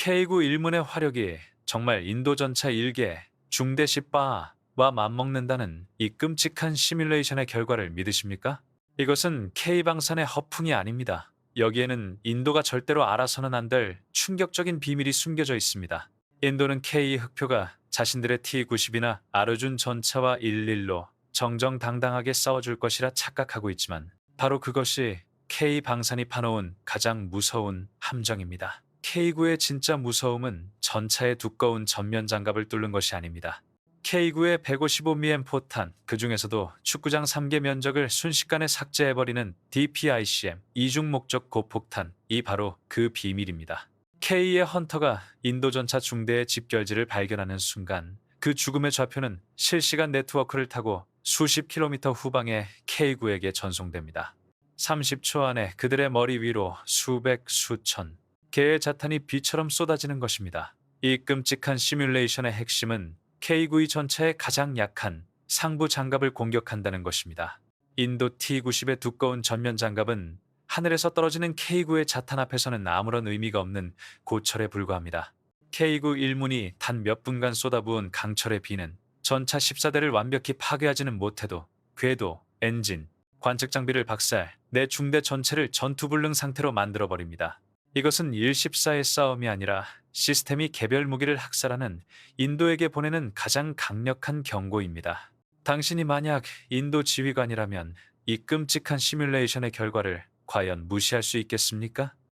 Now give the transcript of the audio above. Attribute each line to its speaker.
Speaker 1: K9 일문의 화력이 정말 인도 전차 1개 중대 시바와 맞먹는다는 이 끔찍한 시뮬레이션의 결과를 믿으십니까? 이것은 K방산의 허풍이 아닙니다. 여기에는 인도가 절대로 알아서는 안 될 충격적인 비밀이 숨겨져 있습니다. 인도는 K 흑표가 자신들의 T-90이나 아르준 전차와 11로 정정당당하게 싸워줄 것이라 착각하고 있지만 바로 그것이 K 방산이 파놓은 가장 무서운 함정입니다. K9의 진짜 무서움은 전차의 두꺼운 전면 장갑을 뚫는 것이 아닙니다. K9의 155mm 포탄, 그 중에서도 축구장 3개 면적을 순식간에 삭제해버리는 DPICM, 이중 목적 고폭탄, 이 바로 그 비밀입니다. K의 헌터가 인도 전차 중대의 집결지를 발견하는 순간 그 죽음의 좌표는 실시간 네트워크를 타고 수십 킬로미터 후방의 K9에게 전송됩니다. 30초 안에 그들의 머리 위로 수백, 수천 개의 자탄이 비처럼 쏟아지는 것입니다. 이 끔찍한 시뮬레이션의 핵심은 K9의 전차의 가장 약한 상부 장갑을 공격한다는 것입니다. 인도 T-90의 두꺼운 전면 장갑은 하늘에서 떨어지는 K9의 자탄 앞에서는 아무런 의미가 없는 고철에 불과합니다. K9 일문이 단 몇 분간 쏟아부은 강철의 비는 전차 14대를 완벽히 파괴하지는 못해도 궤도, 엔진, 관측 장비를 박살, 내 중대 전체를 전투불능 상태로 만들어버립니다. 이것은 114의 싸움이 아니라 시스템이 개별 무기를 학살하는 인도에게 보내는 가장 강력한 경고입니다. 당신이 만약 인도 지휘관이라면 이 끔찍한 시뮬레이션의 결과를 과연 무시할 수 있겠습니까?